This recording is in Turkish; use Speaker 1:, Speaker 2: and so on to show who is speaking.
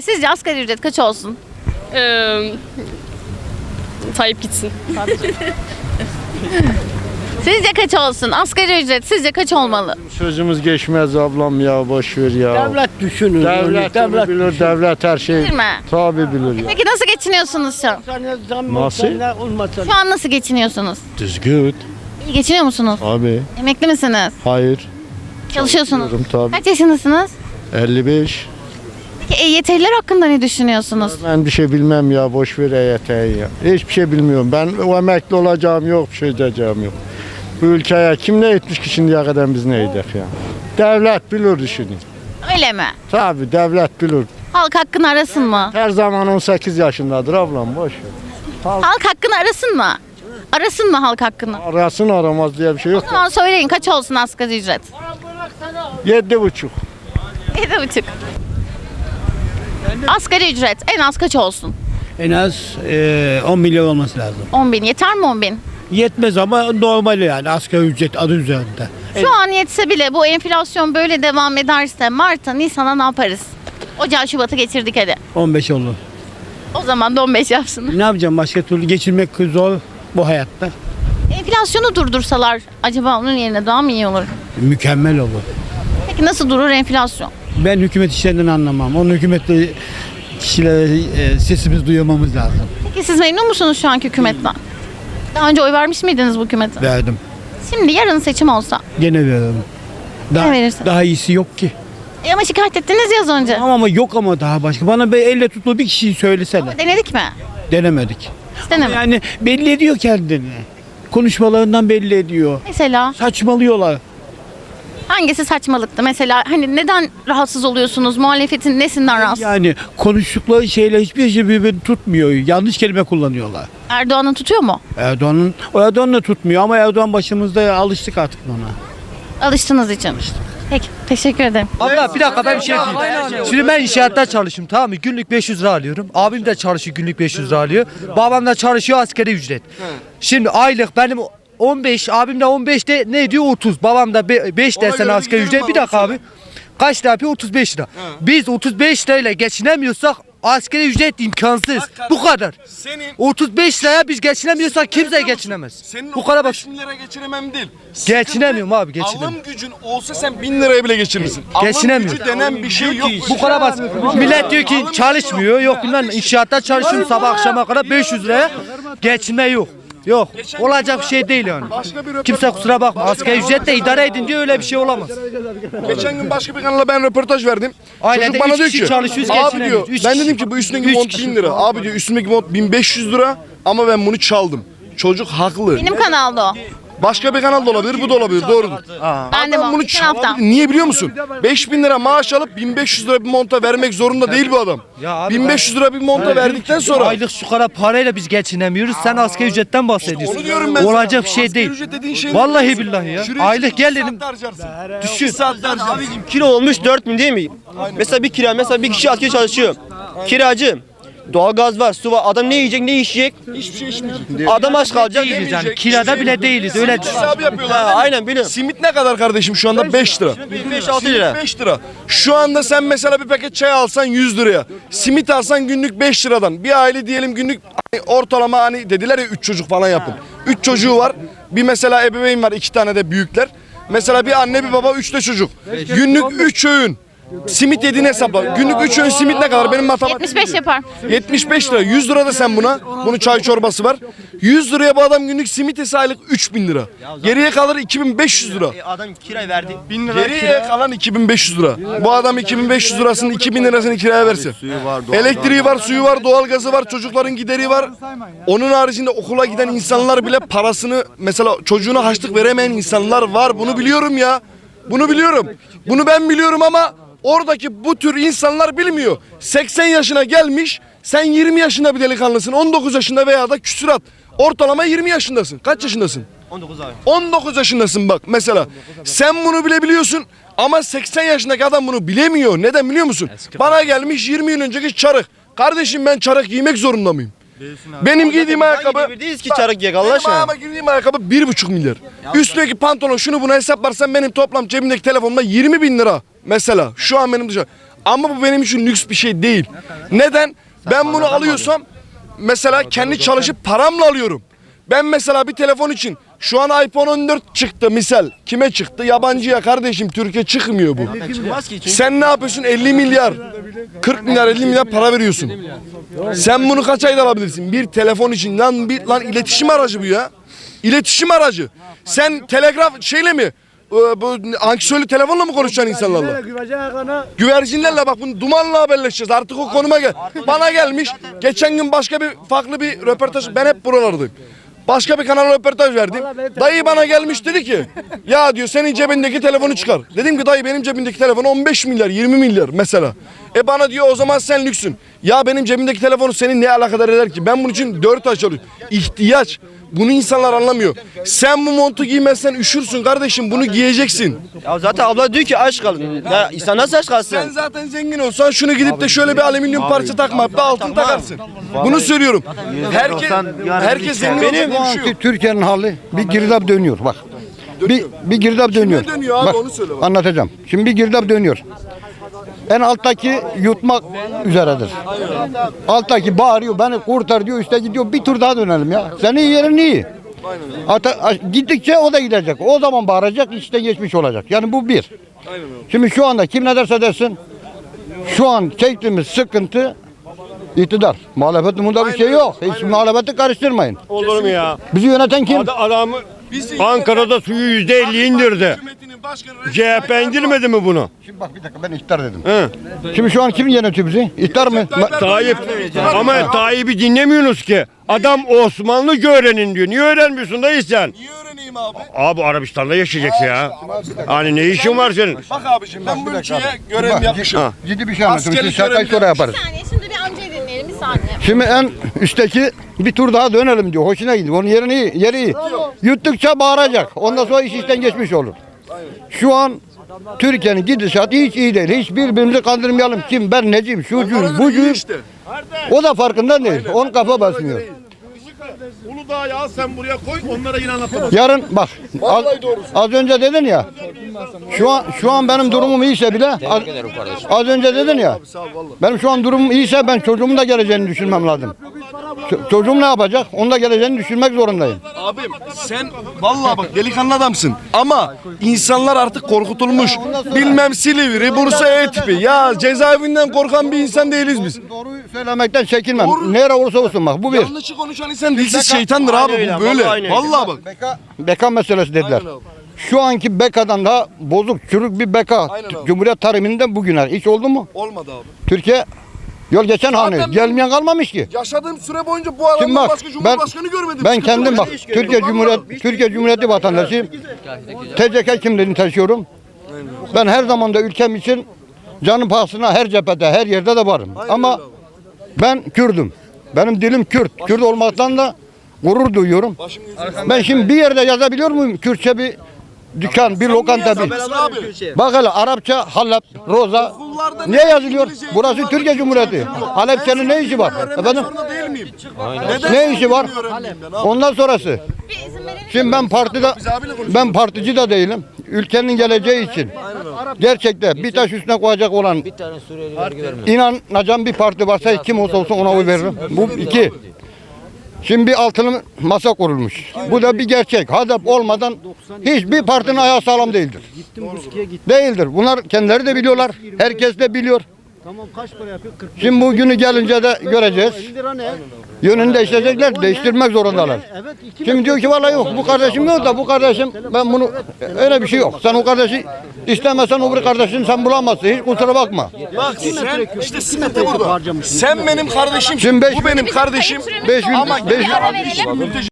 Speaker 1: Sizce asgari ücret kaç olsun?
Speaker 2: Ee, Tayyip gitsin.
Speaker 1: Sizce kaç olsun? Asgari ücret sizce kaç olmalı?
Speaker 3: Sözümüz geçmez ablam ya boş ver ya.
Speaker 4: Devlet düşünür.
Speaker 3: Devlet,
Speaker 4: devlet
Speaker 3: bilir, devlet her şey.
Speaker 1: Bilir mi?
Speaker 3: Tabi bilir ya.
Speaker 1: Peki nasıl geçiniyorsunuz şu an?
Speaker 3: Nasıl?
Speaker 1: Şu an nasıl geçiniyorsunuz?
Speaker 3: Düzgün.
Speaker 1: İyi geçiniyor musunuz?
Speaker 3: Abi
Speaker 1: Emekli misiniz?
Speaker 3: hayır.
Speaker 1: Çalışıyorsunuz.
Speaker 3: Diyorum tabi.
Speaker 1: Kaç yaşındasınız?
Speaker 3: 55.
Speaker 1: Peki EYT'liler hakkında ne düşünüyorsunuz?
Speaker 3: Ben bir şey bilmem ya boş ver EYT'yi ya. Hiçbir şey bilmiyorum. Ben o emekli olacağım yok, bir şey diyeceğim yok. Bu ülkeye kim ne etmiş ki şimdiye kadar biz ne edek ya. Devlet bilir düşünün.
Speaker 1: Öyle mi?
Speaker 3: Tabi devlet bilir.
Speaker 1: Halk hakkını arasın mı?
Speaker 3: Her zaman 18 yaşındadır ablam boş ver.
Speaker 1: Halk hakkını arasın mı? Arasın mı halk hakkını?
Speaker 3: Arasın aramaz diye bir şey
Speaker 1: O
Speaker 3: yok.
Speaker 1: zaman söyleyin kaç olsun asgari ücret?
Speaker 3: Yedi buçuk.
Speaker 1: Yedi buçuk. Asgari ücret en az kaç olsun?
Speaker 4: En az e, 10 milyon olması lazım.
Speaker 1: 10 bin. Yeter mi 10 bin?
Speaker 4: Yetmez ama normal yani asgari ücret adı üzerinde.
Speaker 1: Şu an yetse bile bu enflasyon böyle devam ederse Mart'a, Nisan'a ne yaparız? Ocağı Şubat'ı geçirdik hadi.
Speaker 4: 15 olur.
Speaker 1: O zaman da 15 yapsın.
Speaker 4: Ne yapacağım başka türlü geçirmek zor bu hayatta.
Speaker 1: Enflasyonu durdursalar acaba onun yerine daha mı iyi olur?
Speaker 4: Mükemmel olur.
Speaker 1: Peki nasıl durur enflasyon?
Speaker 4: Ben hükümet işlerinden anlamam. Onun hükümetle kişilere e, sesimizi duyurmamız lazım.
Speaker 1: Peki siz memnun musunuz şu anki hükümetten? Daha önce oy vermiş miydiniz bu hükümete?
Speaker 4: Verdim.
Speaker 1: Şimdi yarın seçim olsa.
Speaker 4: Gene veririm. Daha,
Speaker 1: verirsin?
Speaker 4: daha iyisi yok ki.
Speaker 1: E ama şikayet ettiniz ya az önce.
Speaker 4: Ama, ama yok ama daha başka. Bana bir elle tutma bir kişiyi söylesene.
Speaker 1: Denedik mi?
Speaker 4: Denemedik.
Speaker 1: İstenemedik.
Speaker 4: Yani belli ediyor kendini. Konuşmalarından belli ediyor.
Speaker 1: Mesela
Speaker 4: Saçmalıyorlar.
Speaker 1: Hangisi saçmalıktı? Mesela hani neden rahatsız oluyorsunuz? Muhalefetin nesinden rahatsız?
Speaker 4: Yani konuştukları şeyler hiçbir şey birbirini tutmuyor. Yanlış kelime kullanıyorlar.
Speaker 1: Erdoğan'ın tutuyor mu?
Speaker 4: Erdoğan'ın, o Erdoğan da tutmuyor ama Erdoğan başımızda alıştık artık ona.
Speaker 1: Alıştığınız için. Peki teşekkür ederim.
Speaker 5: Abla bir dakika ben bir şey diyeyim. Şimdi ben inşaatta çalışıyorum tamam mı? Günlük 500 lira alıyorum. Abim de çalışıyor günlük 500 lira alıyor. Babam da çalışıyor askeri ücret. Şimdi aylık benim 15, abim de 15 de ne diyor 30. Babam da 5 desen askeri ücret. Bir dakika abi. Kaç lira yapıyor? 35 lira. Biz 35 lirayla geçinemiyorsak askeri ücret imkansız. Bu kadar.
Speaker 6: Senin
Speaker 5: 35 liraya biz geçinemiyorsak kimse geçinemez.
Speaker 6: senin
Speaker 5: Bu kadar bak.
Speaker 6: 5 bin lira geçiremem değil.
Speaker 5: Geçinemiyorum abi,
Speaker 6: Sıkıntı,
Speaker 5: geçinemiyorum.
Speaker 6: Alım gücün olsa sen 1000 liraya bile geçirirsin. Alım
Speaker 5: Geçinemiyorum.
Speaker 6: gücü denen bir şey yok.
Speaker 5: Bu kadar basit. Millet diyor ki çalışmıyor. Yok bilmem inşaatta çalışıyorum sabah akşama kadar 500 liraya. Geçinme yok. Yok. Olacak bir şey değil yani.
Speaker 6: Başka bir röportaj-
Speaker 5: Kimse kusura bakma. Asgari ücretle idare edin diyor öyle bir şey olamaz.
Speaker 6: Geçen gün başka bir kanala ben röportaj verdim.
Speaker 5: Ailede
Speaker 6: Çocuk bana
Speaker 5: üç
Speaker 6: diyor
Speaker 5: kişi
Speaker 6: ki
Speaker 5: çalışıyoruz,
Speaker 6: abi diyor
Speaker 5: geçinemiyoruz. Üç
Speaker 6: ben
Speaker 5: kişi.
Speaker 6: dedim ki bu üstündeki
Speaker 5: Üç
Speaker 6: mont
Speaker 5: kişi.
Speaker 6: 1000 lira. Abi diyor üstündeki mont 1500 lira ama ben bunu çaldım. Çocuk haklı.
Speaker 1: Benim kanalda o.
Speaker 6: Başka bir kanal da olabilir, bu da olabilir. Doğrudur.
Speaker 1: Ben de
Speaker 6: Adam
Speaker 1: bu.
Speaker 6: bunu
Speaker 1: Geçen hafta.
Speaker 6: çaldı. Niye biliyor musun? 5000 lira maaş alıp 1500 lira bir monta vermek zorunda değil bu adam.
Speaker 5: Ya abi
Speaker 6: 1500 lira bir monta verdikten sonra
Speaker 5: Aylık şu kadar parayla biz geçinemiyoruz. Sen asgari ücretten bahsediyorsun.
Speaker 6: onu diyorum ben sana.
Speaker 5: Olacak bir şey
Speaker 6: Asgari
Speaker 5: değil.
Speaker 6: ücret dediğin şey
Speaker 5: Vallahi billahi ya.
Speaker 6: Şuraya
Speaker 5: Aylık
Speaker 6: iki
Speaker 5: gel dedim.
Speaker 6: saatte harcarsın.
Speaker 5: Düşün.
Speaker 7: Abicim kilo olmuş 4000 değil mi? Mesela bir kira mesela bir kişi askeri çalışıyor. Kiracı. Doğalgaz var, su var. Adam ne yiyecek, ne içecek?
Speaker 6: Hiçbir şey içmeyecek.
Speaker 7: Adam aç kalacak.
Speaker 5: Değiliz yani. Kirada bile değiliz. Öyle düşün.
Speaker 6: Hesabı
Speaker 7: Ha,
Speaker 6: yapıyorlar.
Speaker 7: aynen biliyorum.
Speaker 6: Simit ne kadar kardeşim şu anda 5 lira.
Speaker 7: 5-6 lira.
Speaker 6: 5 lira. Şu anda sen mesela bir paket çay alsan 100 liraya. Simit alsan günlük 5 liradan. Bir aile diyelim günlük hani ortalama hani dediler ya 3 çocuk falan yapın. 3 çocuğu var. Bir mesela ebeveyn var 2 tane de büyükler. Mesela bir anne bir baba 3 de çocuk. Günlük 3 öğün. Simit yediğini hesapla. Günlük 3 öğün simit ne kadar? Benim matematiğim
Speaker 1: 75 yapar.
Speaker 6: 75 lira. 100 lira da sen buna. Bunun çay çorbası var. 100 liraya bu adam günlük simit yese aylık 3000 lira. Geriye kalır 2500 lira.
Speaker 7: Adam kira verdi.
Speaker 6: Geriye kalan 2500 lira. Bu adam 2500 lirasını 2000 lirasını kiraya verse. Elektriği var, suyu var, doğalgazı var, çocukların gideri var. Onun haricinde okula giden insanlar bile parasını mesela çocuğuna harçlık veremeyen insanlar var. Bunu biliyorum ya. Bunu biliyorum. Bunu ben biliyorum ama oradaki bu tür insanlar bilmiyor. 80 yaşına gelmiş, sen 20 yaşında bir delikanlısın. 19 yaşında veya da küsurat. Ortalama 20 yaşındasın. Kaç yaşındasın?
Speaker 7: 19 abi.
Speaker 6: 19 yaşındasın bak mesela. Sen bunu bilebiliyorsun ama 80 yaşındaki adam bunu bilemiyor. Neden biliyor musun? Bana gelmiş 20 yıl önceki çarık. Kardeşim ben çarık giymek zorunda mıyım? Benim giydiğim ayakkabı...
Speaker 7: Devirdeyiz ki çarık giyek Allah
Speaker 6: Benim
Speaker 7: aşkına?
Speaker 6: ayağıma giydiğim ayakkabı 1,5 milyar. Üstündeki pantolon şunu bunu hesaplarsan benim toplam cebimdeki telefonumda 20 bin lira. Mesela şu an benim dışarı. Ama bu benim için lüks bir şey değil. Neden? Ben bunu alıyorsam mesela kendi çalışıp paramla alıyorum. Ben mesela bir telefon için şu an iPhone 14 çıktı misal. Kime çıktı? Yabancıya kardeşim Türkiye çıkmıyor bu. Sen ne yapıyorsun? 50 milyar, 40 milyar, 50 milyar para veriyorsun. Sen bunu kaç ayda alabilirsin? Bir telefon için lan bir lan iletişim aracı bu ya. İletişim aracı. Sen telegraf şeyle mi? Ee, Bu anksiyonlu telefonla mı konuşacaksın insanlarla? Güvercinlerle bak bunu dumanla haberleşeceğiz. Artık o konuma gel. Bana gelmiş. Geçen gün başka bir farklı bir röportaj. Ben hep buralardayım. Başka bir kanala röportaj verdim. Dayı bana gelmiş dedi ki ya diyor senin cebindeki telefonu çıkar. Dedim ki dayı benim cebimdeki telefon 15 milyar 20 milyar mesela. E bana diyor o zaman sen lüksün. Ya benim cebimdeki telefonu senin ne alakadar eder ki? Ben bunun için 4 ay çalışıyorum. İhtiyaç. Bunu insanlar anlamıyor. Sen bu montu giymezsen üşürsün kardeşim bunu giyeceksin.
Speaker 7: Ya zaten abla diyor ki aç kalın. Ya insan nasıl aç
Speaker 6: Sen
Speaker 7: kalsın?
Speaker 6: zaten zengin olsan şunu gidip de şöyle bir alüminyum parça takma bir altın takarsın. Bunu söylüyorum. Herkes herkes zengin olacak
Speaker 4: Benim
Speaker 6: şey yok.
Speaker 4: Türkiye'nin hali bir girdap dönüyor bak. Bir, bir girdap dönüyor.
Speaker 6: dönüyor abi,
Speaker 4: Bak,
Speaker 6: onu söyle bak.
Speaker 4: Anlatacağım. Şimdi bir girdap dönüyor. En alttaki yutmak üzeredir. Alttaki bağırıyor beni kurtar diyor üstte gidiyor bir tur daha dönelim ya. Senin yerin iyi. Ata, gittikçe o da gidecek. O zaman bağıracak işte geçmiş olacak. Yani bu bir. Şimdi şu anda kim ne derse desin şu an çektiğimiz sıkıntı iktidar. Muhalefetin bunda bir şey yok. Hiç muhalefeti karıştırmayın.
Speaker 8: Olur mu ya?
Speaker 4: Bizi yöneten kim?
Speaker 8: Ad- Adamı Ankara'da suyu yüzde elli indirdi. CHP indirmedi mi bunu?
Speaker 4: Şimdi bak bir dakika ben iktidar dedim.
Speaker 8: He.
Speaker 4: Şimdi şu an kim yönetiyor bizi? İktidar mı?
Speaker 8: Tayyip ama Tayyip'i dinlemiyorsunuz ki. Adam Osmanlıca öğrenin diyor. Niye öğrenmiyorsun dayı sen?
Speaker 6: Niye öğreneyim abi?
Speaker 8: Abi Arabistan'da yaşayacaksın ya. Hani ne işin var senin?
Speaker 6: Bak abiciğim ben bu ülkeye görev yapmışım.
Speaker 4: Ciddi bir şey anlatıyorum. Siz şakayı sonra yaparız.
Speaker 1: Bir saniye şimdi bir amcayı dinleyelim bir saniye.
Speaker 4: Şimdi en üstteki bir tur daha dönelim diyor. Hoşuna gidiyor. Onun yerini iyi, yeri iyi. Yuttukça bağıracak. Ondan sonra iş işten geçmiş olur. Şu an Türkiye'nin gidişatı hiç iyi değil. Hiç birbirimizi kandırmayalım. Kim ben neciyim, şucuyum, bucuyum.
Speaker 6: işte.
Speaker 4: O da farkında değil. Onun kafa basmıyor.
Speaker 9: Uludağ'ı al sen buraya koy onlara yine anlatamam.
Speaker 4: Yarın bak az, az önce dedin ya. Şu an şu an benim durumum iyiyse bile az, az önce dedin ya. Benim şu an durumum iyiyse ben çocuğumun da geleceğini düşünmem lazım. Ç- çocuğum ne yapacak? Onun da geleceğini düşünmek zorundayım.
Speaker 6: Abim sen vallahi bak delikanlı adamsın ama insanlar artık korkutulmuş. Bilmem Silivri, Bursa E tipi. Ya cezaevinden korkan bir insan değiliz biz.
Speaker 4: Doğruyu söylemekten çekinmem.
Speaker 6: Doğru.
Speaker 4: Nere olursa olsun bak bu bir.
Speaker 6: Yanlışı konuşan insan dilsiz şeytandır abi bu
Speaker 7: öyle,
Speaker 6: böyle.
Speaker 7: vallahi
Speaker 6: bak.
Speaker 4: Beka, beka meselesi dediler.
Speaker 6: Aynen abi.
Speaker 4: Şu anki bekadan daha bozuk, çürük bir beka.
Speaker 6: Aynen abi.
Speaker 4: Cumhuriyet tarihinde bugüne hiç oldu mu?
Speaker 6: Olmadı abi.
Speaker 4: Türkiye yol geçen hani
Speaker 6: ben-
Speaker 4: gelmeyen kalmamış ki.
Speaker 6: Yaşadığım süre boyunca bu adamdan
Speaker 4: bak
Speaker 6: başka
Speaker 4: ben,
Speaker 6: cumhurbaşkanı görmedim.
Speaker 4: ben
Speaker 6: Sıkıntı
Speaker 4: kendim
Speaker 6: var.
Speaker 4: bak Türkiye Cumhuriyet Türkiye Cumhuriyeti vatandaşıyım. TCK kimliğini taşıyorum. Ben her zaman da ülkem için canım pahasına her cephede her yerde de varım. Ama ben Kürdüm. Benim dilim Kürt. Kürt olmaktan da gurur duyuyorum. Ben şimdi bir yerde yazabiliyor muyum Kürtçe bir dükkan, bir lokanta bir. Bak hele Arapça, Halep, Roza.
Speaker 6: Ne-
Speaker 4: yazılıyor? Burası Türkiye Cumhuriyeti. Halepçenin ne işi var? Efendim? Ne işi var? Ondan sonrası. Şimdi ben partide ben partici de değilim. Ülkenin geleceği için. Gerçekten bir taş üstüne koyacak olan inanacağım bir parti varsa kim olsa olsun ona oy veririm. Bu iki. Şimdi bir altılı masa kurulmuş. Bu da bir gerçek. Hadep olmadan hiçbir partinin ayağı sağlam değildir. Değildir. Bunlar kendileri de biliyorlar. Herkes de biliyor. Şimdi bu günü gelince de göreceğiz. Yönünü değiştirecekler, değiştirmek zorundalar. Şimdi diyor ki vallahi yok bu kardeşim yok da bu kardeşim ben bunu öyle bir şey yok. Sen o kardeşi istemesen o bir kardeşini sen bulamazsın. Hiç kusura bakma.
Speaker 6: Bak sen işte sıkıntı burada. Sen benim.
Speaker 4: Şimdi beş-
Speaker 6: Bu benim kardeşim.
Speaker 4: Beş bin- beş.
Speaker 6: Mülteci